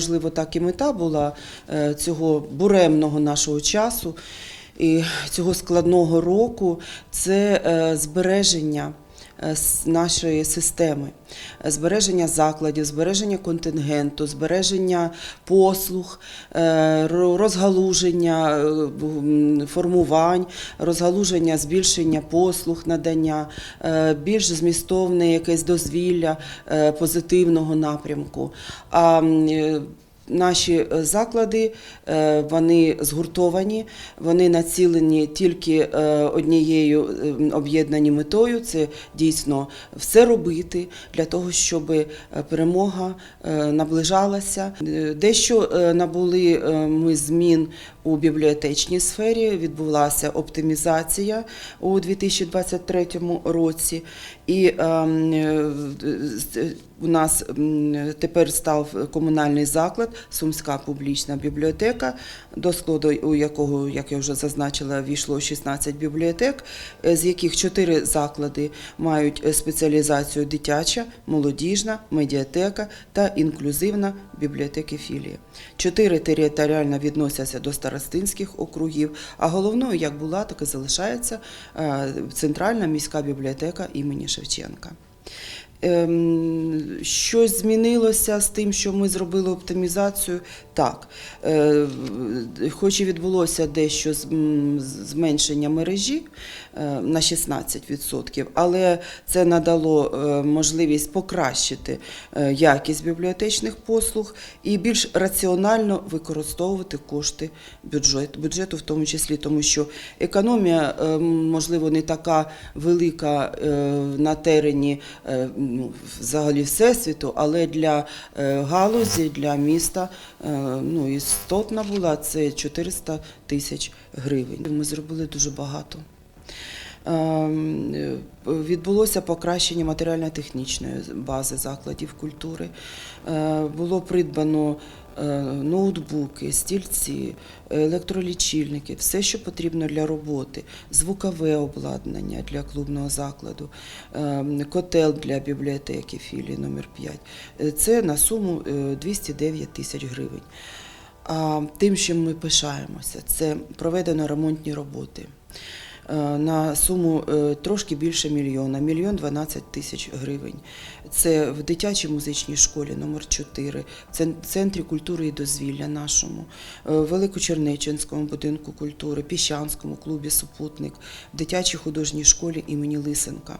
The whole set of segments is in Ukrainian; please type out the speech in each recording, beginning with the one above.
можливо, так і мета була е, цього буремного нашого часу. І цього складного року це е, збереження нашої системи, е, збереження закладів, збереження контингенту, збереження послуг, е, розгалуження е, формувань, розгалуження, збільшення послуг, надання, е, більш змістовне якесь дозвілля е, позитивного напрямку. А е, Наші е, заклади е, вони згуртовані, вони націлені тільки е, однією е, об'єднані метою це дійсно все робити для того, щоб перемога наближалася. Дещо набули ми змін у бібліотечній сфері. Відбулася оптимізація у 2023 році, і ем, у нас тепер став комунальний заклад Сумська публічна бібліотека, до складу у якого, як я вже зазначила, війшло 16 бібліотек, е, з яких 4 заклади мають е, спеціалізацію дитяча, молодіжна, медіатека та інклюзивна бібліотеки філії. Чотири територіально відносяться до старостинських округів, а головною як була, так і залишається е, центральна міська бібліотека імені Шевченка. Ем, Щось змінилося з тим, що ми зробили оптимізацію. Так, Е, хоч і відбулося дещо зменшення мережі е, на 16%, але це надало е, можливість покращити якість бібліотечних послуг і більш раціонально використовувати кошти бюджету, в тому числі, тому що економія, можливо, не така велика на терені ну, взагалі всесвіту, але для е, галузі, для міста е, ну, істотна була це 400 тисяч гривень. Ми зробили дуже багато. Ем, е, Відбулося покращення матеріально-технічної бази закладів культури. Було придбано ноутбуки, стільці, електролічильники, все, що потрібно для роботи, звукове обладнання для клубного закладу, ем, котел для бібліотеки філії номер 5 Це на суму е, 209 тисяч гривень. А тим, чим ми пишаємося, це проведено ремонтні роботи. е, на суму е, трошки більше мільйона, мільйон 12 тисяч гривень. Це в дитячій музичній школі номер 4 в центрі культури і дозвілля нашому, е, в Великочернеченському будинку культури, Піщанському клубі Супутник, в дитячій художній школі імені Лисенка.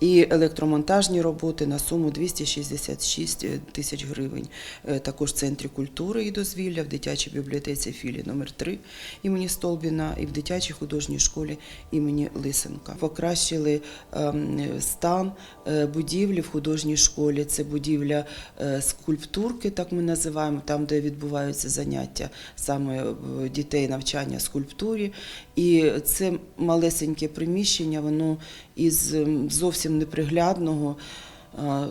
І електромонтажні роботи на суму 266 тисяч гривень. Е, Також в центрі культури і дозвілля, в дитячій бібліотеці філії номер 3 імені Столбіна і в дитячій художній школі імені Лисенка. Покращили ем, стан е, будівлі в художній школі. Це будівля е, скульптурки, так ми називаємо, там, де відбуваються заняття саме е, дітей навчання скульптурі. І це малесеньке приміщення, воно із зовсім неприглядного,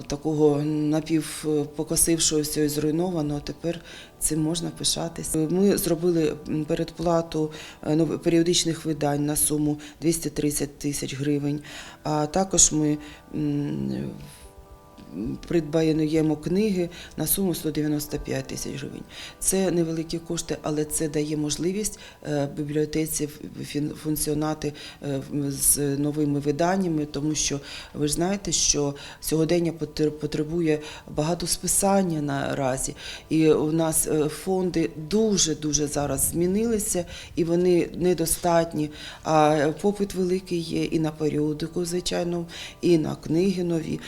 такого напівпокосившогося і зруйнованого, тепер цим можна пишатися. Ми зробили передплату е, періодичних видань на суму 230 тисяч гривень, а також ми м, придбаємо книги на суму 195 тисяч гривень. Це невеликі кошти, але це дає можливість е, бібліотеці функціонати е, з новими виданнями, тому що ви ж знаєте, що сьогодення потребує багато списання наразі, і у нас е, фонди дуже дуже зараз змінилися, і вони недостатні. А попит великий є і на періодику, звичайно, і на книги нові.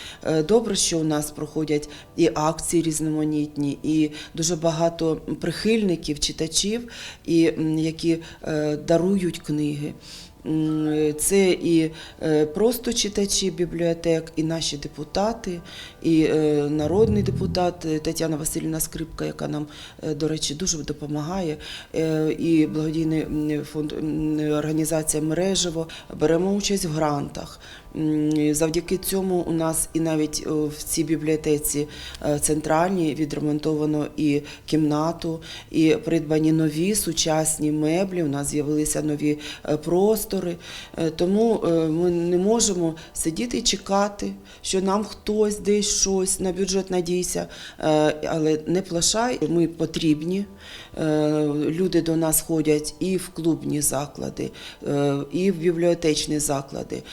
Добре, що у нас проходять і акції різноманітні, і дуже багато прихильників, читачів, і які е, дарують книги. Це і е, просто читачі бібліотек, і наші депутати, і е, народний депутат е, Тетяна Васильівна Скрипка, яка нам, до речі, дуже допомагає, і благодійний фонд організація Мережево беремо участь в грантах. Завдяки цьому у нас і навіть в цій бібліотеці центральній відремонтовано і кімнату, і придбані нові сучасні меблі. У нас з'явилися нові простори. Простори. Е, Тому е, ми не можемо сидіти і чекати, що нам хтось десь щось на бюджет надійся, Е, але не плашай. Ми потрібні. Люди до нас ходять і в клубні заклади, і в бібліотечні заклади,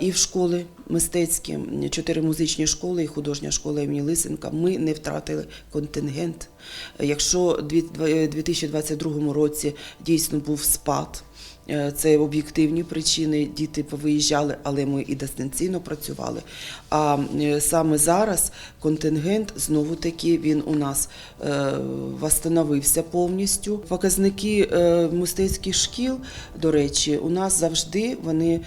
і в школи мистецькі, чотири музичні школи і художня школа імені Лисенка. Ми не втратили контингент. Якщо у 2022 році дійсно був спад. Е, Це об'єктивні причини. Діти повиїжджали, але ми і дистанційно працювали. А е, саме зараз контингент знову таки він у нас е, восстановився повністю. Показники мистецьких шкіл, до речі, у нас завжди вони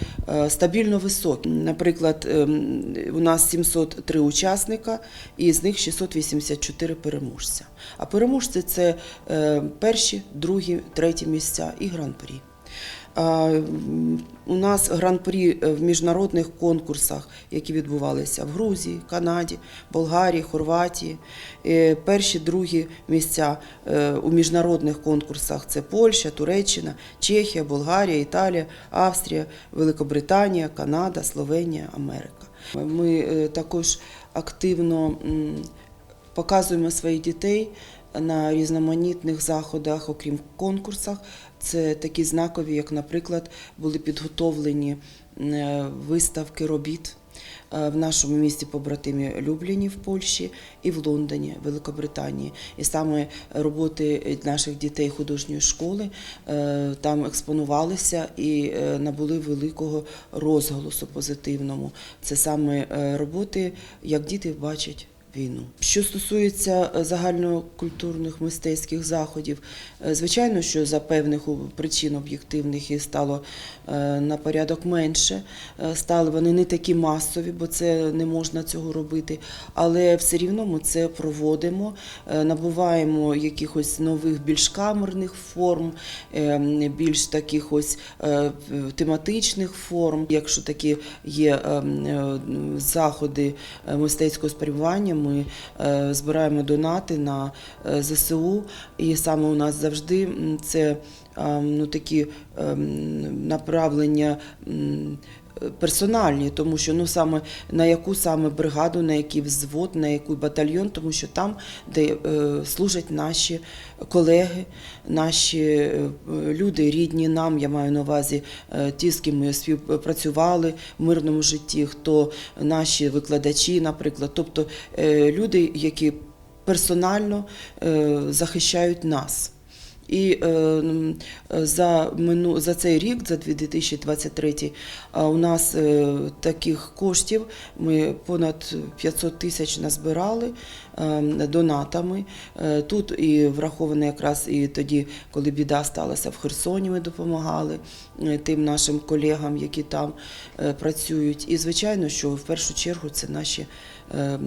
стабільно високі. Наприклад, у нас 703 учасника, і з них 684 переможця. А переможці це перші, другі, треті місця і гран-прі. У нас гран-прі е, в міжнародних конкурсах, які відбувалися в Грузії, Канаді, Болгарії, Хорватії. Е, Перші, другі місця е, у міжнародних конкурсах це Польща, Туреччина, Чехія, Болгарія, Італія, Австрія, Великобританія, Канада, Словенія, Америка. Ми також активно показуємо своїх дітей на різноманітних заходах, окрім конкурсах. Це такі знакові, як, наприклад, були підготовлені е, виставки робіт е, в нашому місті побратимі Любліні в Польщі і в Лондоні, Великобританії. І саме роботи наших дітей художньої школи е, там експонувалися і набули великого розголосу позитивному. Це саме роботи, як діти бачать війну. Що стосується е, загальнокультурних мистецьких заходів, е, звичайно, що за певних причин об'єктивних і стало е, на порядок менше. Стали вони не такі масові, бо це не можна цього робити. Але все рівно ми це проводимо, набуваємо якихось нових, більш камерних форм, більш таких ось тематичних форм. Якщо такі є е, е, заходи мистецького спрямування, ми е, збираємо донати на е, ЗСУ, і саме у нас завжди це ну, такі е, направлення. Персональні, тому що ну саме на яку саме бригаду, на який взвод, на який батальйон, тому що там, де е, служать наші колеги, наші е, люди, рідні нам, я маю на увазі е, ті, з ким ми співпрацювали в мирному житті, хто наші викладачі, наприклад, тобто люди, які персонально захищають нас. І е, м, е, за, мину, за цей рік, за 2023, а у нас е, таких коштів ми понад 500 тисяч назбирали. е, донатами. Е, тут і враховано якраз і тоді, коли біда сталася в Херсоні, ми допомагали е, тим нашим колегам, які там е, працюють. І звичайно, що в першу чергу це наші е,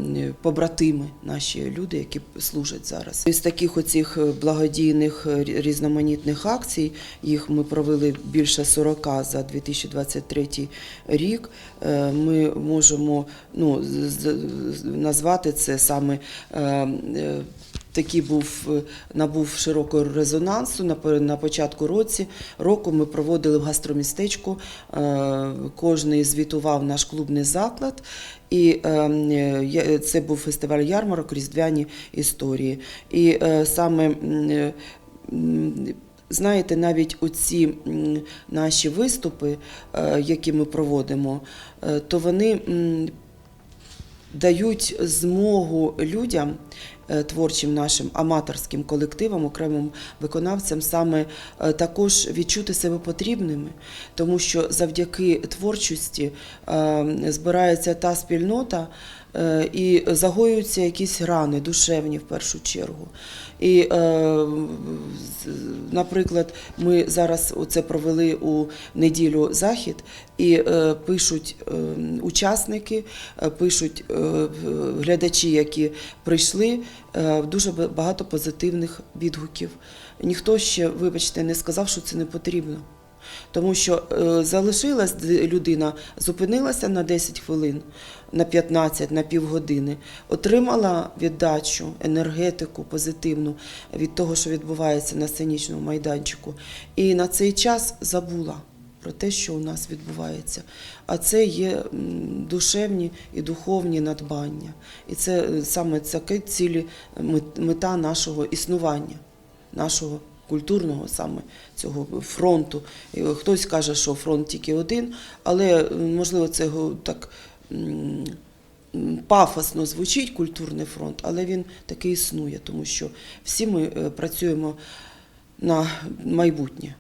побратими, наші люди, які служать зараз. Із таких оцих благодійних різноманітних акцій, їх ми провели більше 40 за 2023 рік. Ми можемо ну, назвати це саме. Е, е, Такий був е, набув широкого резонансу на початку році року. Ми проводили в гастромістечку. Кожний звітував наш клубний заклад, і це був фестиваль ярмарок, різдвяні історії. І саме знаєте, навіть оці наші виступи, які ми проводимо, то вони дають змогу людям, творчим нашим аматорським колективам, окремим виконавцям, саме е, також відчути себе потрібними, тому що завдяки творчості е, збирається та спільнота. е, І загоюються якісь рани, душевні в першу чергу. І, е, наприклад, ми зараз це провели у неділю захід, і е, пишуть е, учасники, е, пишуть е, глядачі, які прийшли, е, дуже багато позитивних відгуків. Ніхто ще, вибачте, не сказав, що це не потрібно. Тому що е, залишилась людина, зупинилася на 10 хвилин, на 15, на півгодини, отримала віддачу, енергетику позитивну від того, що відбувається на сценічному майданчику, і на цей час забула. Про те, що у нас відбувається. А це є душевні і духовні надбання. І це е, саме таке цілі мета нашого існування, нашого культурного саме цього фронту. Хтось каже, що фронт тільки один, але е, можливо це так. Пафосно звучить культурний фронт, але він таки існує, тому що всі ми е, працюємо на майбутнє.